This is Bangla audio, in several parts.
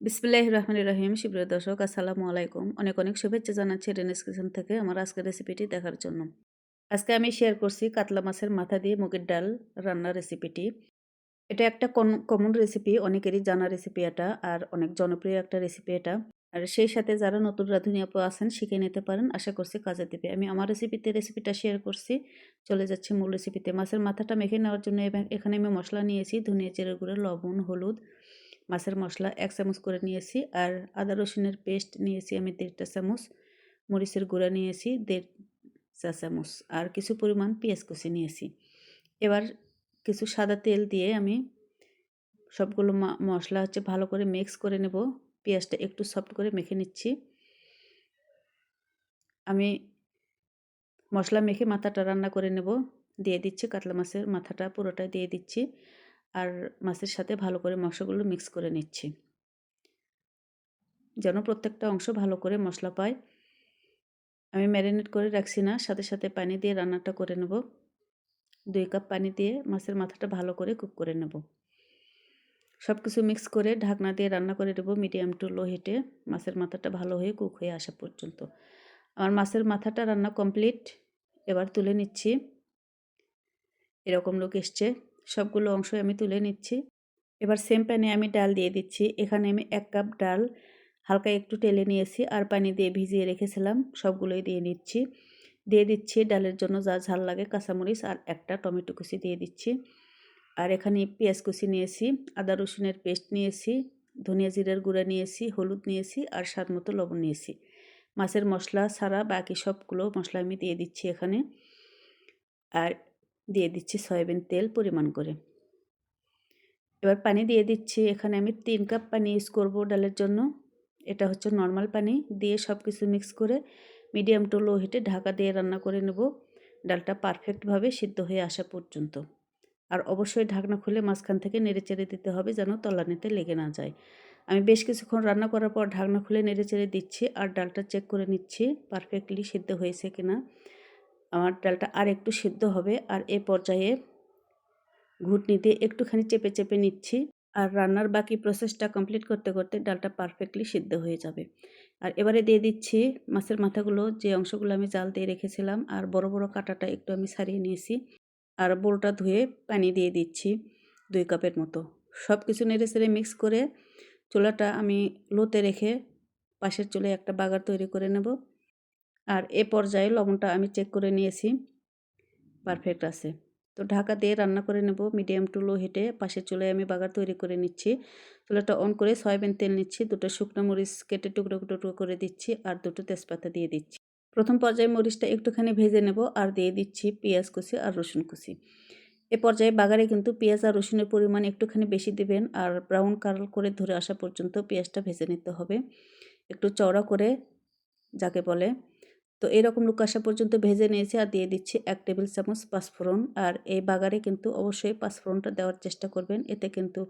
বিসমিল্লাহ রহমান রহিম। শিবর দর্শক, আসসালামু আলাইকুম। অনেক অনেক শুভেচ্ছা জানাচ্ছি রেনেস থেকে আমার আজকের রেসিপিটি দেখার জন্য। আজকে আমি শেয়ার করছি কাতলা মাছের মাথা দিয়ে মুগের ডাল রান্নার রেসিপিটি এটা একটা কমন রেসিপি অনেকেরই জানা রেসিপি এটা, আর অনেক জনপ্রিয় একটা রেসিপি এটা। আর সেই সাথে যারা নতুন রাঁধুনি আপু আছেন, শিখে নিতে পারেন। আশা করছি কাজে দেবে। আমি আমার রেসিপিতে রেসিপিটা শেয়ার করছি। চলে যাচ্ছি মূল রেসিপিতে মাছের মাথাটা মেখে নেওয়ার জন্য এখানে আমি মশলা নিয়েছি। ধনিয়া চেরের গুঁড়ো, লবণ, হলুদ। মাছের মশলা এক চামচ করে নিয়েছি আর আদা রসুনের পেস্ট নিয়েছি আমি দেড়টা চামচ, মরিচের গুঁড়া নিয়েছি দেড় চা চামচ আর কিছু পরিমাণ পেঁয়াজ কুচি নিয়েছি। এবার কিছু সাদা তেল দিয়ে আমি সবগুলো মশলা হচ্ছে ভালো করে মিক্স করে নেব। পেঁয়াজটা একটু সফট করে মেখে নিচ্ছি। আমি মশলা মেখে মাথাটা রান্না করে নেব। দিয়ে দিচ্ছি কাতলা মাছের মাথাটা পুরোটাই দিয়ে দিচ্ছি। আর মাছের সাথে ভালো করে মশলাগুলো মিক্স করে নিচ্ছি। যেন প্রত্যেকটা অংশ ভালো করে মশলা পায়। আমি ম্যারিনেট করে রাখছি না, সাথে সাথে পানি দিয়ে রান্নাটা করে নেব। দুই কাপ পানি দিয়ে মাছের মাথাটা ভালো করে কুক করে নেব। সব কিছু মিক্স করে ঢাকনা দিয়ে রান্না করে দেবো মিডিয়াম টু লো হিটে মাছের মাথাটা ভালো হয়ে কুক হয়ে আসা পর্যন্ত। আমার মাছের মাথাটা রান্না কমপ্লিট এবার তুলে নিচ্ছি। এরকম লোক এসছে। সবগুলো অংশ আমি তুলে নিচ্ছি। এবার সেম প্যানে আমি ডাল দিয়ে দিচ্ছি। এখানে আমি এক কাপ ডাল হালকা একটু টেলে নিয়েছি আর পানি দিয়ে ভিজিয়ে রেখেছিলাম। সবগুলোই দিয়ে নিচ্ছি। দিয়ে দিচ্ছি ডালের জন্য যা ঝাল লাগে কাঁচামরিচ আর একটা টমেটো কুচি দিয়ে দিচ্ছি। আর এখানে পেঁয়াজ কুচি নিয়েছি, আদা রসুনের পেস্ট নিয়েছি, ধনিয়া জিরার গুঁড়া নিয়েছি, হলুদ নিয়েছি আর স্বাদ মতো লবণ নিয়েছি। মাছের মশলা ছাড়া বাকি সবগুলো মশলা আমি দিয়ে দিচ্ছি এখানে। আর দিয়ে দিচ্ছি সয়াবিন তেল পরিমাণ করে। এবার পানি দিয়ে দিচ্ছি, এখানে আমি তিন কাপ পানি ইউজ করব ডালের জন্য। এটা হচ্ছে নর্মাল পানি দিয়ে সব কিছু মিক্স করে মিডিয়াম টু লো হিটে ঢাকা দিয়ে রান্না করে নেব। ডালটা পারফেক্টভাবে সিদ্ধ হয়ে আসা পর্যন্ত। আর অবশ্যই ঢাকনা খুলে মাঝখান থেকে নেড়ে চেড়ে দিতে হবে যেন তলানিতে লেগে না যায়। আমি বেশ কিছুক্ষণ রান্না করার পর ঢাকনা খুলে নেড়ে চেড়ে দিচ্ছি আর ডালটা চেক করে নিচ্ছি পারফেক্টলি সিদ্ধ হয়েছে কিনা। আমার ডালটা আর একটু সিদ্ধ হবে। আর এ পর্যায়ে ঘুটনি দিয়ে একটুখানি চেপে চেপে নিচ্ছি। আর রান্নার বাকি প্রসেসটা কমপ্লিট করতে করতে ডালটা পারফেক্টলি সিদ্ধ হয়ে যাবে। আর এবারে দিয়ে দিচ্ছি মাছের মাথাগুলো। যে অংশগুলো আমি জাল দিয়ে রেখেছিলাম আর বড় বড় কাটাটা একটু আমি সারিয়ে নিয়েছি। আর বোলটা ধুয়ে পানি দিয়ে দিচ্ছি দুই কাপের মতো। সব কিছু নেড়ে সেড়ে মিক্স করে চুলাটা আমি লোতে রেখে পাশের চুলে একটা বাগার তৈরি করে নেব। আর এ পর্যায়ে লবণটা আমি চেক করে নিয়েছি। পারফেক্ট আছে। তো ঢাকা দিয়ে রান্না করে নেব মিডিয়াম টু লো হিটে পাশের চুলায় আমি বাগার তৈরি করে নিচ্ছি। চুলাটা অন করে সয়াবিন তেল নিচ্ছি, দুটো শুকনো মরিচ কেটে টুকরো টুকরো করে দিচ্ছি আর দুটো তেজপাতা দিয়ে দিচ্ছি। প্রথম পর্যায়ে মরিচটা একটুখানি ভেজে নেব আর দিয়ে দিচ্ছি পেঁয়াজ কুচি আর রসুন কুচি। এ পর্যায়ে বাগারে কিন্তু পেঁয়াজ আর রসুনের পরিমাণ একটুখানি বেশি দেবেন আর ব্রাউন কালার করে ধরে আসা পর্যন্ত পেঁয়াজটা ভেজে নিতে হবে। একটু চওড়া করে, যাকে বলে তো এরকম লুক আসা পর্যন্ত ভেজে নিয়েছি আর দিয়ে দিচ্ছি এক টেবিল চামচ পাঁচফোড়ন। আর এই বাগারে কিন্তু অবশ্যই পাঁচফোড়নটা দেওয়ার চেষ্টা করবেন। এতে কিন্তু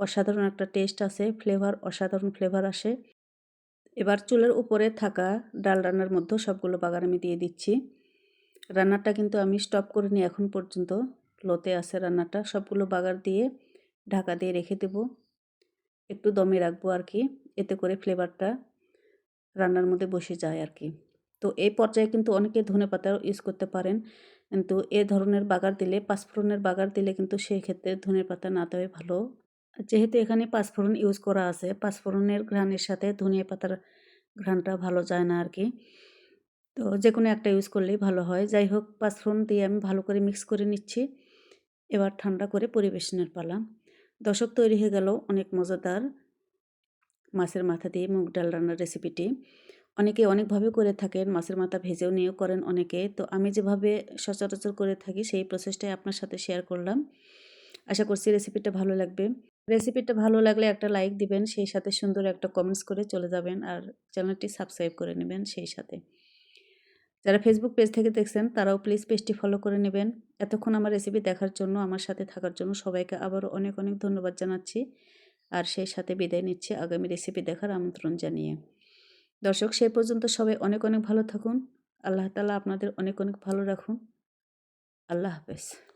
অসাধারণ একটা টেস্ট আসে, ফ্লেভার, অসাধারণ ফ্লেভার আসে। এবার চুলের উপরে থাকা ডাল রান্নার মধ্যে সবগুলো বাগান আমি দিয়ে দিচ্ছি। রান্নাটা কিন্তু আমি স্টপ করে নিই এখন পর্যন্ত। লোতে আছে রান্নাটা। সবগুলো বাগার দিয়ে ঢাকা দিয়ে রেখে দেব। একটু দমে রাখব আর কি। এতে করে ফ্লেভারটা রান্নার মধ্যে বসে যায় আর কি। তো এই পর্যায়ে কিন্তু অনেকে ধনে পাতা ইউজ করতে পারেন। কিন্তু এ ধরনের বাগার দিলে, পাঁচফোড়নের বাগার দিলে কিন্তু সেই ক্ষেত্রে ধনে পাতা না দেওয়াই ভালো। যেহেতু এখানে পাঁচফোড়ন ইউজ করা আছে, পাঁচফোড়নের ঘ্রাণের সাথে ধনিয়া পাতার ঘ্রাণটা ভালো যায় না আর কি তো যে কোনো একটা ইউজ করলেই ভালো হয়। যাই হোক, পাঁচফোড়ন দিয়ে আমি ভালো করে মিক্স করে নিচ্ছি। এবার ঠান্ডা করে পরিবেশনের পালা। দশক তৈরি হয়ে গেল অনেক মজাদার মাছের মাথা দিয়ে মুগ ডাল রান্নার রেসিপিটি অনেকে অনেকভাবে করে থাকেন, মাছের মাথা ভেজেও নিয়েও করেন অনেকে। তো আমি যেভাবে সচরাচর করে থাকি, সেই প্রসেসটাই আপনার সাথে শেয়ার করলাম। আশা করছি রেসিপিটা ভালো লাগবে। রেসিপিটা ভালো লাগলে একটা লাইক দিবেন, সেই সাথে সুন্দর একটা কমেন্টস করে চলে যাবেন আর চ্যানেলটি সাবস্ক্রাইব করে নেবেন সেই সাথে। যারা ফেসবুক পেজ থেকে দেখছেন, তারাও প্লিজ পেজটি ফলো করে নেবেন। এতক্ষণ আমার রেসিপি দেখার জন্য, আমার সাথে থাকার জন্য সবাইকে আবারও অনেক অনেক ধন্যবাদ জানাচ্ছি। আর সেই সাথে বিদায় নিচ্ছি আগামী রেসিপি দেখার আমন্ত্রণ জানিয়ে। দর্শক, সে পর্যন্ত সবাই অনেক অনেক ভালো থাকুন। আল্লাহ তালা আপনাদের অনেক অনেক ভালো রাখুন। আল্লাহ হাফেজ।